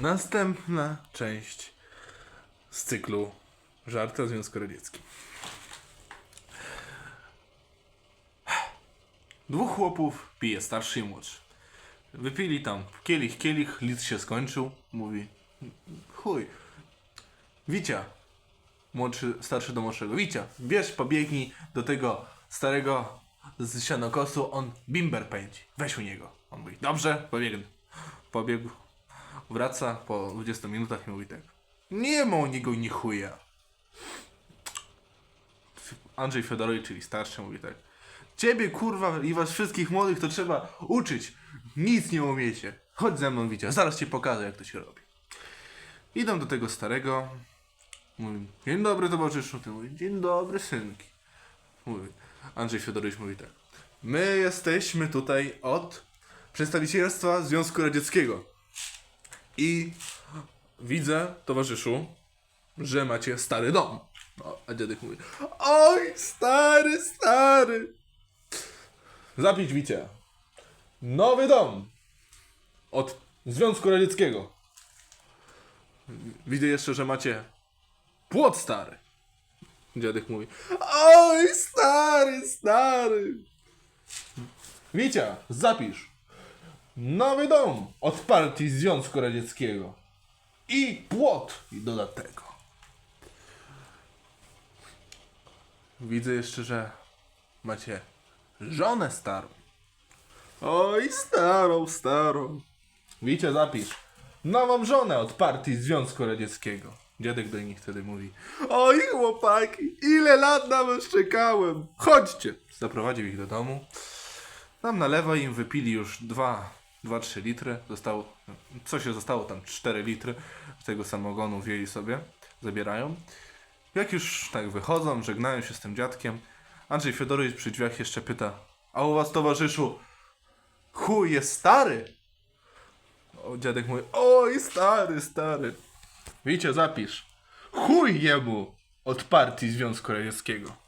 Następna część z cyklu Żarty o Związku Radzieckim. Dwóch chłopów pije, starszy i młodszy. Wypili tam kielich, kielich, litr się skończył. Mówi, chuj. Wicia, młodszy, starszy do młodszego. Wicia, bierz, pobiegnij do tego starego z sianokosu, on bimber pędzi. Weź u niego. On mówi, dobrze, pobiegnę. Pobiegł, wraca po 20 minutach i mówi tak. Nie ma u niego ni chuja. Andrzej Fiodorowicz, czyli starszy, mówi tak. Ciebie, kurwa, i was wszystkich młodych to trzeba uczyć. Nic nie umiecie. Chodź ze mną, Wicia, zaraz ci pokażę, jak to się robi. Idą do tego starego. Mówi, dzień dobry, towarzyszu. Ty mówi, dzień dobry, synki. Mówi, Andrzej Fiodorowicz mówi tak. My jesteśmy tutaj od przedstawicielstwa Związku Radzieckiego. I widzę, towarzyszu, że macie stary dom. No, a dziadek mówi, oj, stary, stary. Zapić Wicia. Nowy dom. Od Związku Radzieckiego. Widzę jeszcze, że macie płot stary. Dziadek mówi, oj, stary, stary. Wicia, zapisz. Nowy dom od partii Związku Radzieckiego. I płot doda tego. Widzę jeszcze, że macie żonę starą. Oj, starą, starą. Wicie, zapisz. Nową żonę od partii Związku Radzieckiego. Dziadek do nich wtedy mówi. Oj, chłopaki, ile lat na was czekałem. Chodźcie. Zaprowadził ich do domu. Tam na lewo im wypili już 2-3 litry. Zostało, co się zostało tam 4 litry tego samogonu wzięli sobie, zabierają. Jak już tak wychodzą, żegnają się z tym dziadkiem, Andrzej Fiodorowicz przy drzwiach jeszcze pyta, a u was towarzyszu, chuj jest stary? O, dziadek mówi, oj stary, stary. Wiecie, zapisz, chuj jemu od partii Związku Radzieckiego.